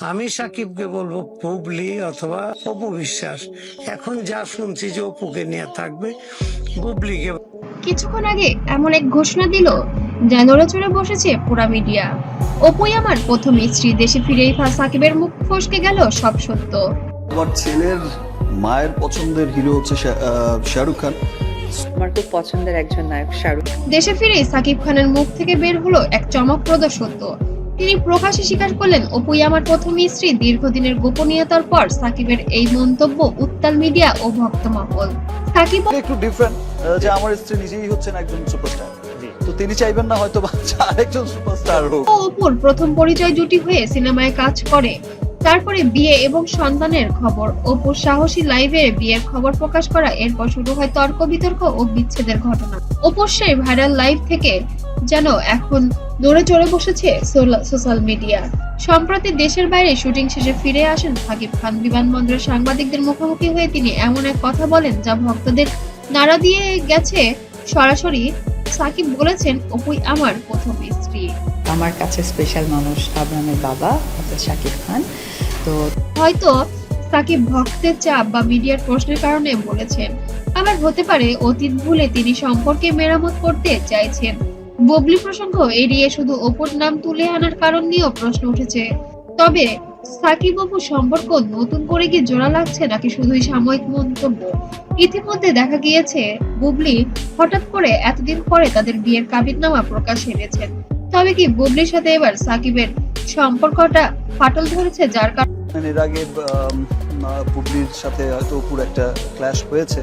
আমি সাকিবকে বলব বুবলি অথবা অপু বিশ্বাস এখন যা শুনছি যে অপুকে নিয়ে থাকবে বুবলিকে কিছুক্ষণ আগে এমন এক ঘোষণা দিল যা নড়ে চড়ে বসেছে পুরা মিডিয়া অপুই আমার প্রথম স্ত্রী দেশে ফিরেই ফা সাকিবের মুখ ফসকে গেল সব সত্য। আমার ছেলের মায়ের পছন্দের হিরো হচ্ছে আহ, শাহরুখ খান। আমার খুব পছন্দের একজন নায়ক শাহরুখ। দেশে ফিরেই সাকিব খানের মুখ থেকে বের হলো এক চমকপ্রদ সত্য। তিনি প্রকাশ্যে স্বীকার করলেন অপুই আমার প্রথম স্ত্রী। দীর্ঘদিনের গোপনীয়তার পর সাকিবের এই মন্তব্য উত্তাল মিডিয়া ও ভক্তমহল সাকিব একটু ডিফারেন্ট যে আমার স্ত্রী নিজেই হচ্ছেন একজন সুপারস্টার তো তিনি চাইবেন না হয়তো আরেকজন সুপারস্টার হোক। অপুর প্রথম পরিচয় জুটি হয়ে সিনেমায় কাজ করে। তারপরে বিয়ে এবং সন্তানের খবর। অপুর সাহসী লাইভে বিয়ের খবর প্রকাশ করা এরপর শুরু হয় তর্ক বিতর্ক ও বিচ্ছেদের ঘটনা। অপুর সেই ভাইরাল লাইভ থেকে যেন এখন দৌড়ে চড়ে বসেছে সোশ্যাল মিডিয়া। সম্প্রতি দেশের বাইরে শুটিং শেষে ফিরে আসেন সাকিব খান। বিমানবন্দরের সাংবাদিকদের মুখোমুখি হয়ে তিনি এমন এক কথা বলেন যা ভক্তদের নাড়া দিয়ে গেছে। সরাসরি সাকিব বলেছেন অপুই আমার প্রথম স্ত্রী। আমার কাছে স্পেশাল মানুষ আব্রাহামের বাবা অর্থাৎ শাকিব খান। তো হয়তো সাকিব ভক্তের চাপ বা মিডিয়ার প্রশ্নের কারণে বলেছেন। আবার হতে পারে অতীত ভুলে তিনি সম্পর্কে মেরামত করতে চাইছেন। ববলি প্রসঙ্গ এড়িয়ে শুধু অপুর নাম তুলে আনার কারণ নিয়েও প্রশ্ন উঠেছে। তবে সাকিব অপু সম্পর্ক নতুন করে কি জোড়া লাগছে নাকি শুধুই সাময়িক মন্তব্য? ইতিমধ্যে দেখা গিয়েছে, বুবলি হঠাৎ করে এতদিন পরে তাদের বিয়ের কাবিননামা প্রকাশ এনেছেন। তবে কি বুবলির সাথে এবার সাকিবের সম্পর্কটা ফাটল ধরেছে যার কারণে? এর আগে বুবলির সাথে হয়তো অপুর একটা ক্ল্যাশ হয়েছে।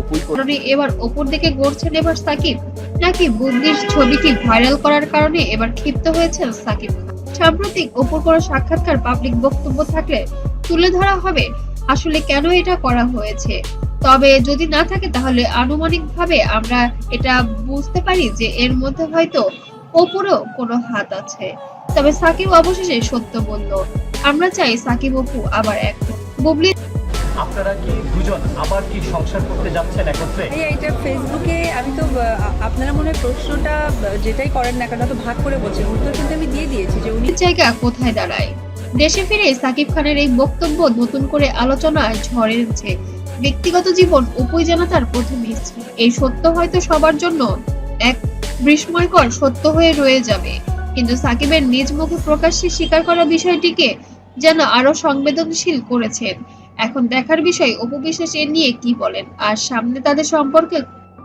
অপুই কারণে এবার ওপর দিকে গড়ছেন এবার সাকিব। নাকি বুবলির ছবিটি ভাইরাল করার কারণে এবার ক্ষিপ্ত হয়েছেন সাকিব সাম্প্রতিক ওপর কোনো সাক্ষাৎকার পাবলিক বক্তব্য থাকলে তুলে ধরা হবে আসলে কেন এটা করা হয়েছে? তবে যদি না থাকে তাহলে আনুমানিকভাবে আমরা এটা বুঝতে পারি যে এর মধ্যে হয়তো অপুরও কোনো হাত আছে। তবে সাকিব অবশেষে সত্য বলল আমরা চাই সাকিব অপু আবার এক বুবলি আপনারা কি দুজন আবার কি সংসার করতে যাচ্ছেন একত্রে? এই এটা ফেসবুকে আমি তো আপনারা মনে হয় প্রশ্নটা যেটাই করেন না কেন তো ভাগ করে বলছেন। উত্তর কিন্তু আমি দিয়ে দিয়েছি যে উনি জায়গা কোথায় দাঁড়ায়? দেশে ফিরে সাকিব খানের এই বক্তব্য নতুন করে আলোচনায় ঝড় এনেছে ব্যক্তিগত জীবন উপই জানা তার প্রথম ইচ্ছে। এই সত্য হয়তো সবার জন্য এক বিস্ময়কর সত্য হয়ে রয়ে যাবে। কিন্তু সাকিবের নিজ মুখে প্রকাশ্যে স্বীকার করা বিষয়টিকে যেন আরও সংবেদনশীল করেছেন। এখন দেখার বিষয় অপু বিশ্বাস এ নিয়ে কি বলেন? আর সামনে তাদের সম্পর্কে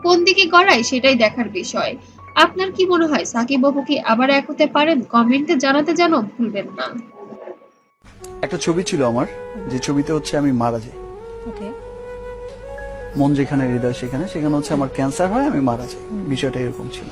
কোন দিকে গড়ায় সেটাই দেখার বিষয়। আপনার কি মনে হয় সাকিব বাবু কি আবার এক হতে পারেন? কমেন্টে জানাতে যেন ভুলবেন না। একটা ছবি ছিল আমার যে ছবিতে হচ্ছে আমি মারা যাই। মন যেখানে হৃদয় সেখানে সেখানে হচ্ছে আমার ক্যান্সার হয় আমি মারা যাই। বিষয়টা এরকম ছিল।